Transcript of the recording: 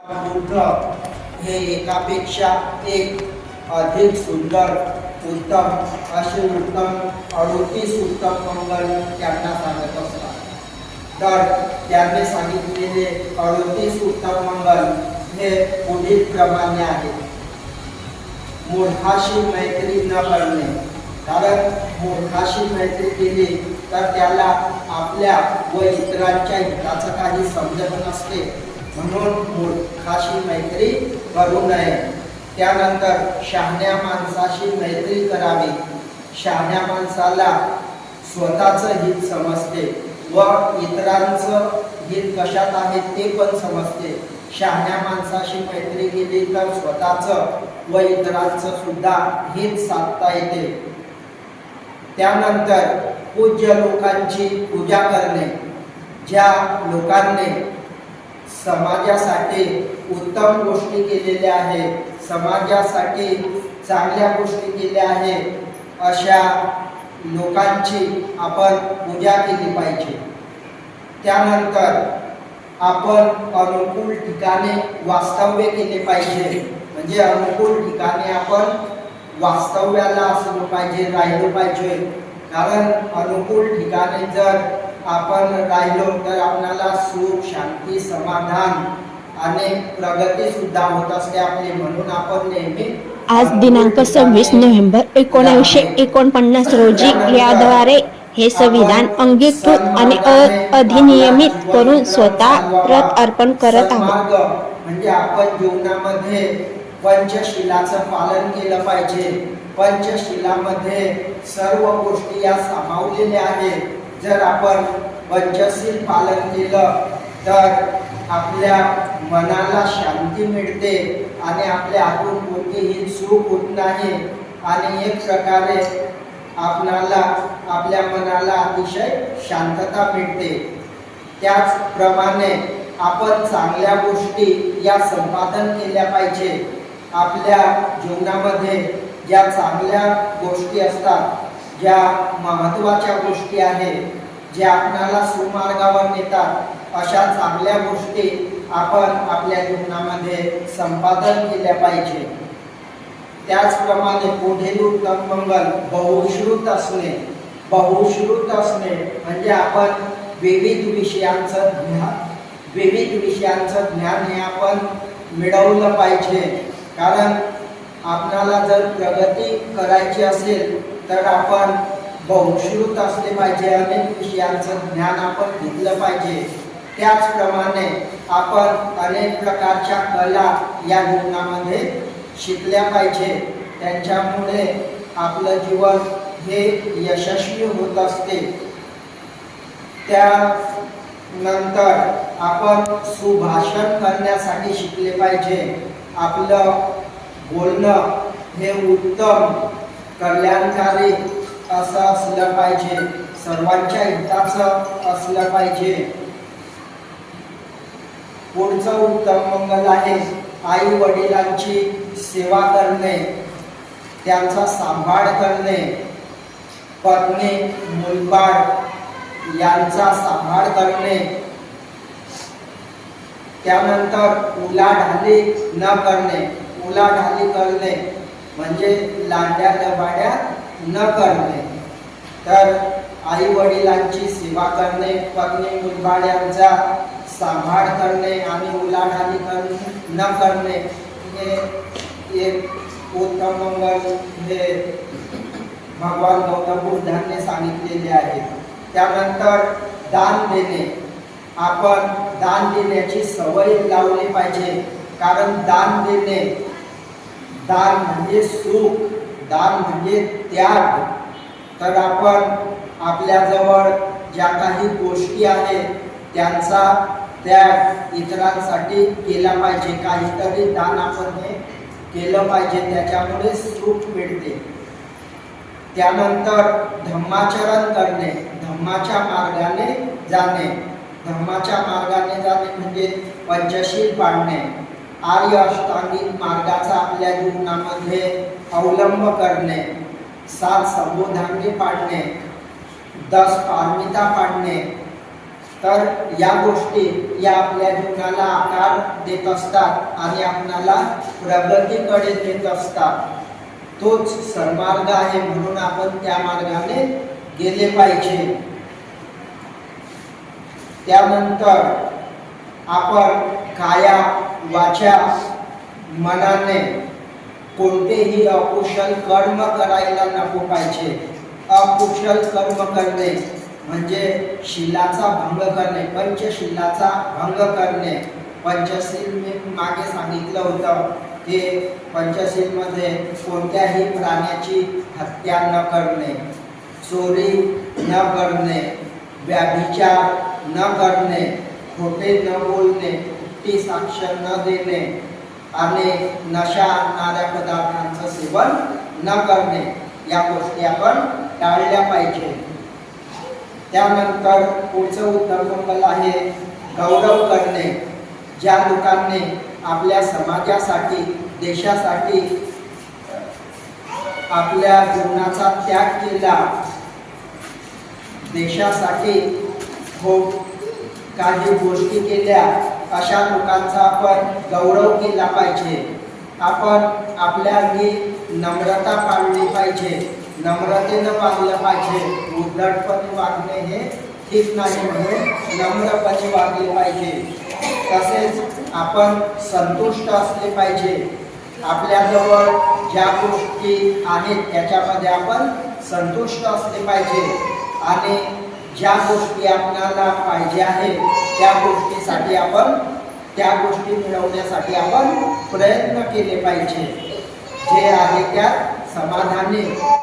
बुद्ध हे एकापेक्षा एक अधिक सुंदर उत्तम असे उत्तम अडोतीस उत्तम मंगल त्यांना सांगत असतात. तर त्यांनी सांगितलेले अडोतीस उत्तम मंगल हे पुढील प्रमाणे आहे. मूर्खाशी मैत्री न करणे. कारण मूर्खाशी मैत्री केली तर त्याला आपल्या व इतरांच्या हिताचं काही समजत नसते. म्हणून मूर्खाशी मैत्री करू नये. त्यानंतर शहाण्या माणसाशी मैत्री करावी. शहाण्या माणसाला स्वतःचं हित समजते व इतरांचं हित कशात आहे ते पण समजते. शहाण्या माणसाशी मैत्री केली तर स्वतःचं व इतरांचं सुद्धा हित साधता येते. त्यानंतर पूज्य लोकांची पूजा करणे. ज्या लोकांनी समाजासाठी उत्तम गोष्टी केलेल्या आहेत. समाजासाठी चांगल्या गोष्टी केल्या आहेत. अशा लोकांची आपण पूजा केली पाहिजे. त्यानंतर आपण अनुकूल ठिकाणी वास्तव्य केले पाहिजे. म्हणजे अनुकूल ठिकाणी आपण वास्तव्याला असलो पाहिजे राहिलो पाहिजे. कारण अनुकूल ठिकाणी जर आपण राहिलो तर आपल्याला सुख शांती समाधान आणि प्रगती सुद्धा होत असते आपली. म्हणून आपण नेहमी आज दिनांक सव्वीस नोव्हेंबर एकोणीसशे एकोणपन्नास रोजी याद्वारे हे संविधान अंगीकृत आणि अधिनियमित करून स्वतः प्रत अर्पण करत आहोत. म्हणजे आपण जीवनामध्ये पंचशिलाचं पालन केलं पाहिजे. पंचशिलामध्ये सर्व गोष्टी या सामावलेल्या आहेत. जर आपण पंचशील पालन केलं तर आपल्या मनाला शांती मिळते आणि आपल्या आतून कोणतीही सुख होत नाही. आणि एक प्रकारे आपणाला आपल्या मनाला अतिशय शांतता मिळते. त्याचप्रमाणे आपण चांगल्या गोष्टी या संपादन केल्या पाहिजे. आपल्या जीवनामध्ये ज्या चांगल्या गोष्टी असतात ज्या महत्त्वाच्या गोष्टी आहेत ज्या आपणाला सुमार्गावर नेतात अशा चांगल्या गोष्टी आपण आपल्या जीवनामध्ये संपादन केल्या पाहिजे. त्याचप्रमाणे पुढील उत्तम मंगल बहुश्रुत असणे. बहुश्रुत असणे म्हणजे आपण विविध विषयांचं ज्ञान विविध विषयांचं ज्ञान हे आपण मिळवलं पाहिजे. कारण आपणाला जर प्रगती करायची असेल तर आपण बहुश्रुत असले पाहिजे अनेक विषयांचं ज्ञान आपण घेतलं पाहिजे. त्याचप्रमाणे आपण अनेक प्रकारच्या कला या जीवनामध्ये शिकल्या पाहिजे. त्यांच्यामुळे आपलं जीवन हे यशस्वी होत असते. त्यानंतर आपण सुभाषण करण्यासाठी शिकले पाहिजे. आपलं बोलणं हे उत्तम कल्याणकारी असं असलं पाहिजे. सर्वांच्या हिताचं असलं पाहिजे. पुढचं उत्तम मंगल आहे. आई वडिलांची सेवा करणे त्यांचा सांभाळ करणे पत्नी मुलबाळ यांचा सांभाळ करणे. त्यानंतर उलाढाली न करणे उलाढाली करणे. म्हणजे लांड्या लबाड्या न करणे. तर आई वडिलांची सेवा करणे पत्नी मुलबाड्यांचा सांभाळ करणे आणि उलाढाली कर न करणे हे एक उत्तम मंगल हे भगवान गौतम बुद्धांनी सांगितलेले आहे. त्यानंतर दान देणे. आपण दान देण्याची सवय लावली पाहिजे. कारण दान देणे दान म्हणजे सुख दान म्हणजे त्याग. तर आपण आपल्याजवळ ज्या काही गोष्टी आहेत त्यांचा त्याग इतरांसाठी केला पाहिजे. काहीतरी दान आपण हे केलं पाहिजे त्याच्यामुळे सुख मिळते. त्यानंतर धम्माचरण करणे धम्माच्या मार्गाने जाणे. धम्माच्या मार्गाने जाणे म्हणजे पंचशील पाडणे आर्य अष्टांगिक मार्गाचा आपल्या जीवनामध्ये अवलंब करणे सात संबोधांगी पाडणे दस पारमिता पाडणे तर या गोष्टी या आपल्या जीवनाला आकार देत असतात आणि आपणाला प्रगतीकडे देत असतात. तोच सन्मार्ग आहे म्हणून आपण त्या मार्गाने गेले पाहिजे. त्यानंतर आपण काया वाचा मनाने कोणतेही अकुशल कर्म करायला नको पाहिजे. अकुशल कर्म करणे म्हणजे शिलाचा भंग करणे पंचशिलाचा भंग करणे. पंचशील मी मागे सांगितलं होतं की पंचशीलमध्ये कोणत्याही प्राण्याची हत्या न करणे चोरी न करणे व्याभिचार न करणे खोटे न बोलणे ती साक्ष न देणे आणि नशा आणणाऱ्या पदार्थांचं सेवन न करणे या गोष्टी आपण टाळल्या पाहिजे. त्यानंतर पुढचं उत्तर मंगल आहे गौरव करणे. ज्या लोकांनी आपल्या समाजासाठी देशासाठी आपल्या जीवनाचा त्याग केला देशासाठी खूप काही गोष्टी केल्या अशा लोकांचा आपण गौरव केला पाहिजे. आपण आपल्या अंगी नम्रता पाळली पाहिजे. नम्रतेनं वागलं पाहिजे. उद्धटपणे वागणे हे ठीक नाही म्हणून नम्रपणे वागले पाहिजे. तसेच आपण संतुष्ट असले पाहिजे. आपल्याजवळ ज्या गोष्टी आहेत त्याच्यामध्ये आपण संतुष्ट असले पाहिजे. आणि ज्या गोष्टी आपल्याला पाहिजे आहेत त्या गोष्टीसाठी आपण त्या गोष्टी मिळवण्यासाठी आपण प्रयत्न केले पाहिजे. जे आहे त्यात समाधानी.